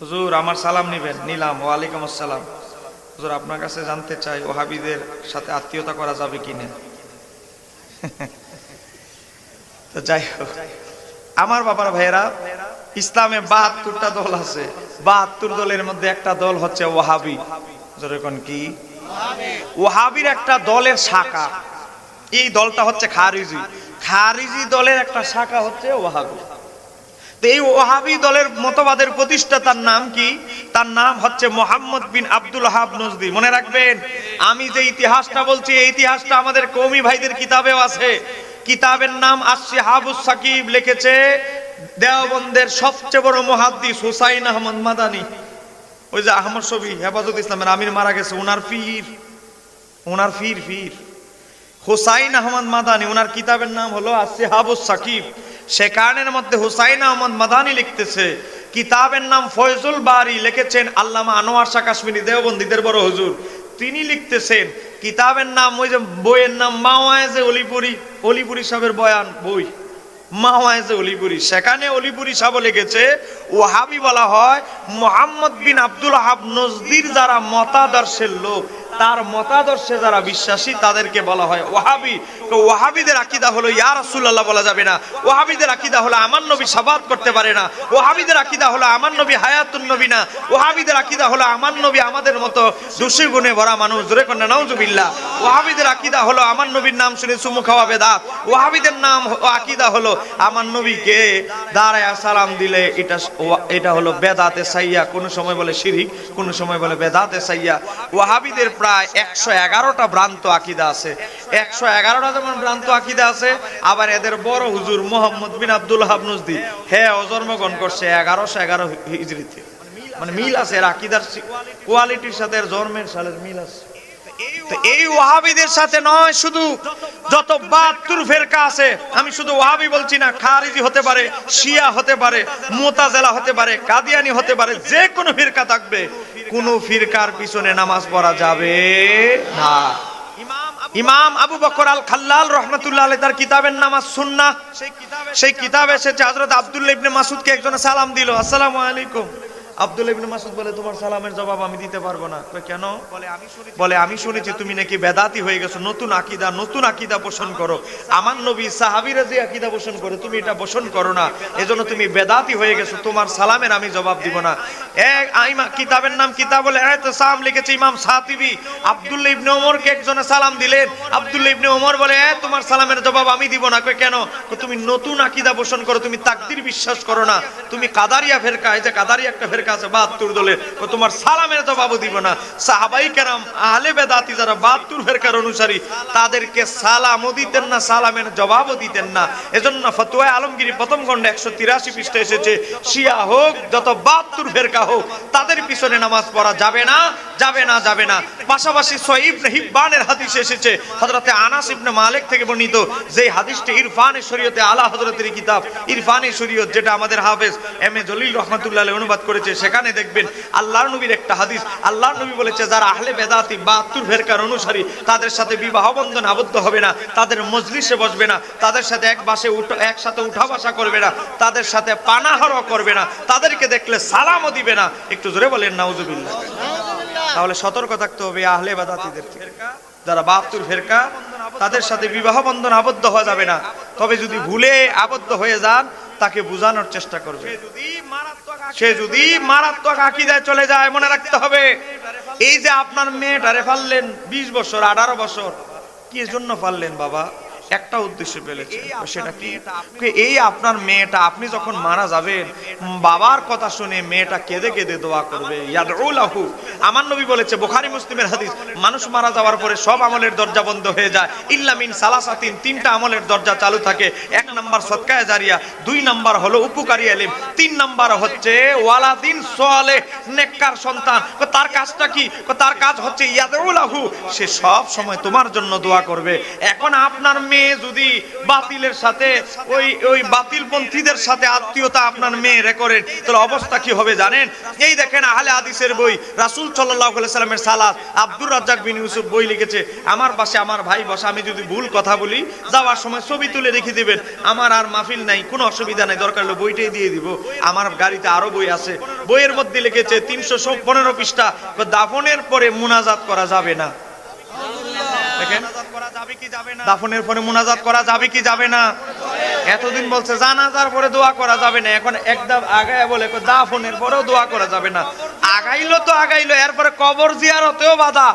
হুজুর, আমার সালাম নিবেন। নিলাম, ওয়ালাইকুম আসসালাম। হুজুর, আপনার কাছে জানতে চাই, ওহাবিদের সাথে আত্মীয়তা করা যাবে কিনা তো যাই হোক। আমার বাবার ভাইয়েরা, ইসলামে বাহাত্তরটা দল আছে। বাহাত্তর দলের মধ্যে একটা দল হচ্ছে ওহাবি। যেরকম কি? ওহাবির একটা দলের শাখা। এই দলটা হচ্ছে খারিজি। খারিজি দলের একটা শাখা হচ্ছে ওহাবি। তো এই ওহাবি দলের মতবাদের প্রতিষ্ঠাতার নাম কি? তার নাম হচ্ছে Mohammad bin Abdul Wahab Najdi. মনে রাখবেন, আমি যে ইতিহাসটা বলছি, এই ইতিহাসটা আমাদের কৌমি ভাইদের কিতাবেও আছে। কিতাবের নাম আসছে হাবুস সাকিব লিখেছে, দেওবন্দের সবচেয়ে বড় মহাদ্দিস হুসাইন আহমদ মাদানি। ওই যে আহমদ শবি হেফাজত ইসলামের আমির মারা গেছে ওনার পীর ওনার ফির ফির হুসাইন আহমদ মাদানি ওনার কিতাবের নাম হলো আসিহাবুস সাকিব। সেখানের মধ্যে হুসাইন আহমদ মাদানি লিখতেছে, কিতাবের নাম ফয়জুল বারি লিখেছেন আল্লামা আনোয়ার শাহ কাশ্মীরি দেওবন্দীদের বড় হুজুর। তিনি লিখতেছেন, কিতাবের নাম, ওই যে বইয়ের নাম মাওয়াজে অলিপুরি অলিপুরি সাহেবের বয়ান, বই। মাওয়াজে অলিপুরি। সেখানে অলিপুরি সাহেব লিখেছে ওহাবি বলা হয়, মোহাম্মদ বিন আব্দুল হাব নজদির যারা মতাদর্শের লোক তার মতাদর্শে যারা বিশ্বাসী, তাদেরকে বলা হয় ওহাবি তো ওহাবিদের আকিদা হলো, ইয়া রাসূলুল্লাহ বলা যাবে না। ওহাবিদের আকিদা হলো, আমার নবী সাবাত করতে পারে না। ওহাবিদের আকিদা হলো, আমার নবী হায়াতুন নবী না। ওহাবিদের আকিদা হলো, আমার নবী আমাদের মতো দোষী গুণে ভরা মানুষ। জোরে কন্যা নাউজুবিল্লাহ। ওহাবিদের আকিদা হলো, আমার নবীর নাম শুনে চুমু খাওয়া বেদাত। ওহাবিদের নাম আকিদা হলো, আমার নবীকে দাঁড়ায় সালাম দিলে এটা এটা হলো বেদাতে সাইয়া। কোন সময় বলে শিরিক, কোন সময় বলে বেদাতে সাইয়া। ওয়াহাবিদের প্রায় একশো এগারোটা ভ্রান্ত আকিদা আছে। একশো এগারোটা যেমন ভ্রান্ত আকিদা আছে, আবার এদের বড় হুজুর মোহাম্মদ বিন আব্দুল হাবনুজদি হ্যাঁ ও জন্মগ্রহণ করছে এগারোশো এগারো হিজড়িতে। মানে মিল আছে, এর আকিদার কোয়ালিটির সাথে জন্মের সালের মিল আছে। এই ওয়াহাবিদের সাথে নয়, শুধু যত বাহাত্তর ফেরকা আছে, আমি শুধু ওয়াহাবি বলছি না, খারিজি হতে পারে, শিয়া হতে পারে, মোতাজেলা হতে পারে, কাদিয়ানি হতে পারে, যে কোনো ফিরকা থাকবে কোনো ফিরকার পিছনে নামাজ পড়া যাবে না। ইমাম আবু বকর আল খাল্লাল রহমতুল্লাহ তার কিতাবের নাম সুন্না সেই কিতাবে এসেছে হাজরত আবদুল্লাহ ইবনে মাসুদকে একজনে সালাম দিল, আসসালামু আলাইকুম। আব্দুল ইবনে মাসুদ বলে তোমার সালামের জবাব আমি দিতে পারব না। কেন? বলে আমি শুনেছি তুমি নাকি বেদাতি হয়ে গেছো নতুন আকীদা নতুন আকীদা পোষণ করো। আমার নবী সাহাবীরা যে আকীদা পোষণ করে তুমি এটা পোষণ করো না। এজন্য তুমি বেদাতি হয়ে গেছো তোমার সালামের আমি জবাব দিব না। এক আইমা কিতাবের নাম কিতাবুল ইহতিসাম লিখেছে ইমাম সাতিবি। আব্দুল্লাহ ইবনে ওমরকে একজনে সালাম দিলেন। আব্দুল্লাহ ইবনে ওমর বলে এ তোমার সালামের জবাব আমি দিব না। কেন? তুমি নতুন আকিদা পোষণ করো তুমি তাকদির বিশ্বাস করো না। তুমি কাদারিয়া ফেরকা এই যে কাদারিয়া একটা ফেরকা আছে বাহাত্তর দলে তোমার সালামের জবাবও দিব না। সাহাবাই কেরাম, আহলে বেদাতি যারা বাহাত্তর ফেরকার অনুসারী, তাদেরকে সালামও দিতেন না, সালামের জবাবও দিতেন না। এজন্য ফতুয়া আলমগিরি প্রথম খণ্ডে একশো তিরাশি পৃষ্ঠে এসেছে, শিয়া হোক, যত বাহাত্তর ফেরকা হোক, তাদের পিছনে নামাজ পড়া যাবে না যাবে না যাবে না। পাশাপাশি সহিব হিব্বানের হাদিস এসেছে, হযরতে আনাস ইবনে মালিক থেকে বর্ণিত যে হাদিসটি ইরফানের শরীয়তে আলা হযরতের কিতাব ইরফানের শরীয়ত যেটা আমাদের হাফেজ এম এ জলিল রহমাতুল্লাহ অনুবাদ করেছে সেখানে দেখবেন আল্লাহর নবীর একটা হাদিস। আল্লাহর নবী বলেছে যারা আহলে বেদাতি বাহাত্তর ফেরকার অনুসারী তাদের সাথে বিবাহ বন্ধন আবদ্ধ হবে না তাদের মজলিসে বসবে না তাদের সাথে এক বাসে উঠ একসাথে উঠা বসা করবে না তাদের সাথে পানাহারও করবে না তাদেরকে দেখলে সালামও দিবে না। একটু জোরে বলেন নাউজুবিল্লাহ। তাহলে সতর্ক থাকতে হবে আহলে বাদাতিদের থেকে। যারা বাহাত্তর ফেরকা তাদের সাথে বিবাহ বন্ধন আবদ্ধ হওয়া যাবে না। তবে যদি ভুলে আবদ্ধ হয়ে যান তাকে বোঝানোর চেষ্টা করবে। সে যদি মারাত্মক আকিদায় চলে যায়, মনে রাখতে হবে, এই যে আপনার মেয়েটারে ফাললেন বিশ বছর, আঠারো বছর, কি জন্য ফাললেন বাবা? একটা উদ্দেশ্য পেলেছে সেটা কি? এই আপনার মেয়েটা আপনি যখন মারা যাবেন বাবার কথা শুনে মেয়েটা কেঁদে কেঁদে দোয়া করবে। ইয়াদউলাহু আমার নবী বলেছে বুখারী মুসলিমের হাদিস মানুষ মারা যাওয়ার পরে সব আমলের দরজা বন্ধ হয়ে যায়। ইল্লা মিন সালাসাতিন তিনটা আমলের দরজা চালু থাকে। এক নাম্বার সদকায়ে জারিয়া দুই নাম্বার হলো উপকারী এলিম। তিন নাম্বার হচ্ছে ওয়ালাদিন সোয়ালে নেককার সন্তান। তার কাজটা কি? তার কাজ হচ্ছে ইয়াদউলাহু সে সব সময় তোমার জন্য দোয়া করবে। এখন আপনার মেয়ে মেয়ে যদি বাতিলের সাথে, ওই ওই বাতিল পন্থীদের সাথে আত্মীয়তা আপনার মেয়ে করেন তাহলে অবস্থা কি হবে জানেন? এই দেখেন আহলে হাদিসের বই, রাসূল আলাইহি সাল্লামের সালাত, আব্দুর রাজ্জাক বিন ইউসুফ বই লিখেছে, আমার পাশে আমার ভাই বসা, আমি যদি ভুল কথা বলি, যাওয়ার সময় ছবি তুলে রেখে দিবেন, আমার আর মাহফিল নাই, কোনো অসুবিধা নাই, দরকার হলে বইটাই দিয়ে দিব। আমার গাড়িতে আরও বই আছে, বইয়ের মধ্যে লিখেছে, তিনশো পনেরো পৃষ্ঠা দাফনের পরে মুনাজাত করা যাবে না। দেখেন? দাফনের পরে মোনাজাত করা যাবে কি যাবে না? এতদিন বলছে, জানাজার পরে দোয়া করা যাবে না। এখন একদম আগায় বলে দাফনের পরেও দোয়া করা যাবে না। আগাইলো তো আগাইলো, এরপরে কবর জিয়ারতেও বাধা।